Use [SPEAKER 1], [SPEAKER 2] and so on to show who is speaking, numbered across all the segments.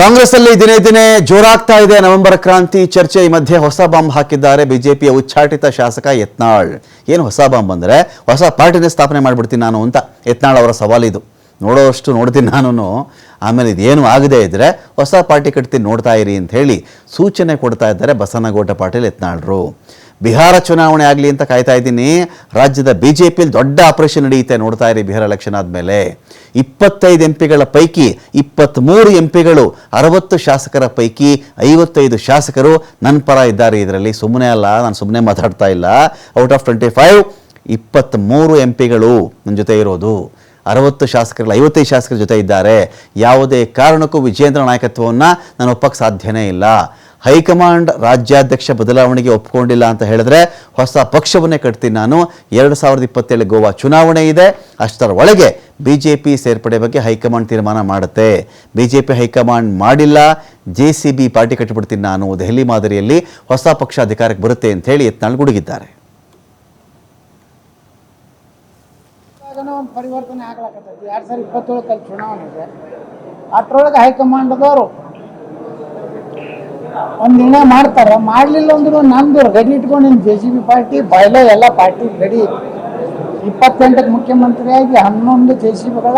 [SPEAKER 1] ಕಾಂಗ್ರೆಸ್ ಅಲ್ಲಿ ದಿನೇ ದಿನೇ ಜೋರಾಗ್ತಾ ಇದೆ ನವೆಂಬರ್ ಕ್ರಾಂತಿ ಚರ್ಚೆ. ಈ ಮಧ್ಯೆ ಹೊಸ ಬಾಂಬ್ ಹಾಕಿದ್ದಾರೆ ಬಿಜೆಪಿಯ ಉಚ್ಚಾಟಿತ ಶಾಸಕ ಯತ್ನಾಳ್. ಏನು ಹೊಸ ಬಾಂಬ್ ಅಂದ್ರೆ ಹೊಸ ಪಾರ್ಟಿನೇ ಸ್ಥಾಪನೆ ಮಾಡ್ಬಿಡ್ತೀನಿ ನಾನು ಅಂತ ಯತ್ನಾಳ್ ಅವರ ಸವಾಲಿದು ನೋಡೋಷ್ಟು ನೋಡ್ತೀನಿ ನಾನು ಆಮೇಲೆ ಇದೇನು ಆಗದೆ ಇದ್ದರೆ ಹೊಸ ಪಾರ್ಟಿ ಕಟ್ತೀನಿ ನೋಡ್ತಾ ಇರಿ ಅಂತ ಹೇಳಿ ಸೂಚನೆ ಕೊಡ್ತಾ ಇದ್ದಾರೆ ಬಸನಗೌಡ ಪಾಟೀಲ್ ಯತ್ನಾಳ್ರು. ಬಿಹಾರ ಚುನಾವಣೆ ಆಗಲಿ ಅಂತ ಕಾಯ್ತಾ ಇದ್ದೀನಿ. ರಾಜ್ಯದ ಬಿ ಜೆ ಪಿಯಲ್ಲಿ ದೊಡ್ಡ ಆಪರೇಷನ್ ನಡೆಯುತ್ತೆ ನೋಡ್ತಾ ಇರಿ ಬಿಹಾರ ಎಲೆಕ್ಷನ್ ಆದಮೇಲೆ. ಇಪ್ಪತ್ತೈದು ಎಂ ಪಿಗಳ ಪೈಕಿ ಇಪ್ಪತ್ತ್ಮೂರು ಎಂ ಪಿಗಳು ಅರವತ್ತು ಶಾಸಕರ ಪೈಕಿ ಐವತ್ತೈದು ಶಾಸಕರು ನನ್ನ ಪರ ಇದ್ದಾರೆ ಇದರಲ್ಲಿ. ಸುಮ್ಮನೆ ಅಲ್ಲ, ನಾನು ಸುಮ್ಮನೆ ಮಾತಾಡ್ತಾ ಇಲ್ಲ. ಔಟ್ ಆಫ್ ಟ್ವೆಂಟಿ ಫೈವ್ ಇಪ್ಪತ್ತ್ಮೂರು ಎಂ ಪಿಗಳು ನನ್ನ ಜೊತೆ ಇರೋದು. ಅರವತ್ತು ಶಾಸಕರಲ್ಲಿ ಐವತ್ತೈದು ಶಾಸಕರ ಜೊತೆ ಇದ್ದಾರೆ. ಯಾವುದೇ ಕಾರಣಕ್ಕೂ ವಿಜೇಂದ್ರ ನಾಯಕತ್ವವನ್ನು ನಾನು ಒಪ್ಪಕ್ಕೆ ಸಾಧ್ಯನೇ ಇಲ್ಲ. ಹೈಕಮಾಂಡ್ ರಾಜ್ಯಾಧ್ಯಕ್ಷ ಬದಲಾವಣೆಗೆ ಒಪ್ಕೊಂಡಿಲ್ಲ ಅಂತ ಹೇಳಿದ್ರೆ ಹೊಸ ಪಕ್ಷವನ್ನೇ ಕಟ್ತೀನಿ ನಾನು. ಎರಡು ಸಾವಿರದ ಇಪ್ಪತ್ತೇಳು ಗೋವಾ ಚುನಾವಣೆ ಇದೆ. ಅಷ್ಟರ ಒಳಗೆ ಬಿ ಜೆ ಪಿ ಸೇರ್ಪಡೆ ಬಗ್ಗೆ ಹೈಕಮಾಂಡ್ ತೀರ್ಮಾನ ಮಾಡುತ್ತೆ. B J P high command ಮಾಡಿಲ್ಲ. ಜೆ ಸಿ ಬಿ ಪಾರ್ಟಿ ಕಟ್ಟಿಬಿಡ್ತೀನಿ ನಾನು ದೆಹಲಿ ಮಾದರಿಯಲ್ಲಿ ಹೊಸ ಪಕ್ಷ ಅಧಿಕಾರಕ್ಕೆ ಬರುತ್ತೆ ಅಂತ ಹೇಳಿ ಯತ್ನಾಳ್ ಗುಡುಗಿದ್ದಾರೆ.
[SPEAKER 2] ಒಂದು ಪರಿವರ್ತನೆ ಆಗ್ಲಾಕತ್ತೈತಿ. ಎರಡ್ ಸಾವಿರದ ಇಪ್ಪತ್ತೇಳಕ್ಕಲ್ಲಿ ಚುನಾವಣೆ ಇದೆ ಅಷ್ಟರೊಳಗೆ ಹೈಕಮಾಂಡ್ದವರು ಒಂದು ನಿರ್ಣಯ ಮಾಡ್ತಾರ. ಮಾಡಲಿಲ್ಲ ಅಂದ್ರೂ ನಂದು ರೆಡಿ ಇಟ್ಕೊಂಡು ಜೆ ಸಿ ಬಿ ಪಾರ್ಟಿ ಬಯಲ ಎಲ್ಲ ಪಾರ್ಟಿ ರೆಡಿ. ಇಪ್ಪತ್ತೆಂಟಕ್ಕೆ ಮುಖ್ಯಮಂತ್ರಿಯಾಗಿ ಹನ್ನೊಂದು ಜೆ ಸಿ ಬಿಗಳ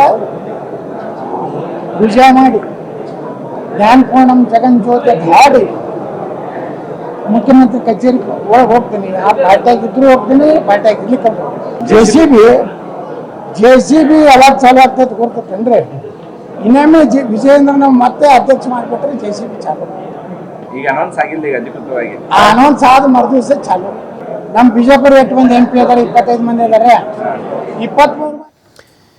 [SPEAKER 2] ವಿಜಯ ಮಾಡಿ. ಕೋಣಂ ಜಗನ್ ಜ್ಯೋತಿ ಹಾಡಿ ಮುಖ್ಯಮಂತ್ರಿ ಕಚೇರಿ ಒಳಗೆ ಹೋಗ್ತೀನಿ. ಆ ಪಾರ್ಟಿಯಾಗಿದ್ರು ಹೋಗ್ತೀನಿ, ಪಾರ್ಟಿಯಾಗಿ ಇರ್ಲಿಕ್ಕೆ J C B J C B ಎಲ್ಲ ಚಾಲು ಆಗ್ತೈತೆ ಗೊತ್ತೈತೇನ್ರಿ ಇನ್ನೊಮ್ಮೆ ಜಿ ನಾವು ಮತ್ತೆ ಅಧ್ಯಕ್ಷ ಮಾಡಿಬಿಟ್ರೆ ಜೆ ಸಿ ಬಿ ಚಾಲು.
[SPEAKER 3] ಈಗ ಅನೌನ್ಸ್ ಆಗಿಲ್ಲ ಈಗ ಅಧಿಕೃತವಾಗಿ.
[SPEAKER 2] ಆ ಅನೌನ್ಸ್ ಆದ ಮರುದಿವಸ ಚಾಲು. ನಮ್ಮ ಬಿಜಾಪುರ ಎಷ್ಟು ಮಂದಿ ಎಂ ಪಿ ಅದಾರೆ ಇಪ್ಪತ್ತೈದು ಮಂದಿ ಅದಾರೆ ಇಪ್ಪತ್ತ್ಮೂರು